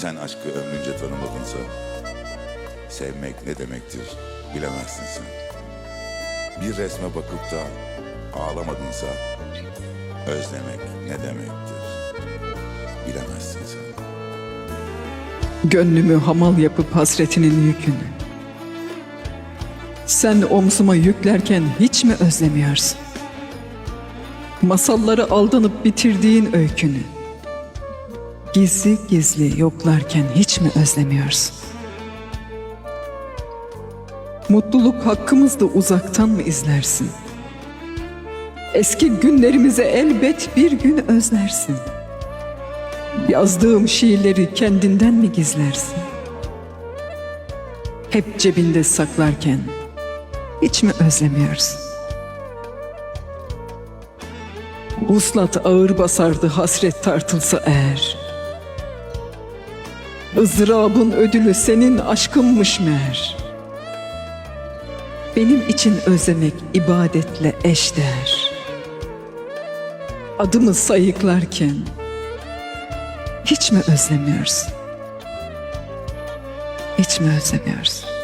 Sen aşkı ömrünce tanımadınsa sevmek ne demektir bilemezsin sen. Bir resme bakıp da ağlamadınsa özlemek ne demektir bilemezsin sen. Gönlümü hamal yapıp hasretinin yükünü. Sen omzuma yüklerken hiç mi özlemiyorsun? Masalları aldanıp bitirdiğin öykünü. Gizli gizli yoklarken hiç mi özlemiyorsun? Mutluluk hakkımızda uzaktan mı izlersin? Eski günlerimize elbet bir gün özlersin. Yazdığım şiirleri kendinden mi gizlersin? Hep cebinde saklarken hiç mi özlemiyorsun? Vuslat ağır basardı hasret tartılsa eğer. Izdırabın ödülü senin aşkınmış meğer. Benim için özlemek ibadetle eşdeğer. Adımı sayıklarken hiç mi özlemiyorsun? Hiç mi özlemiyorsun?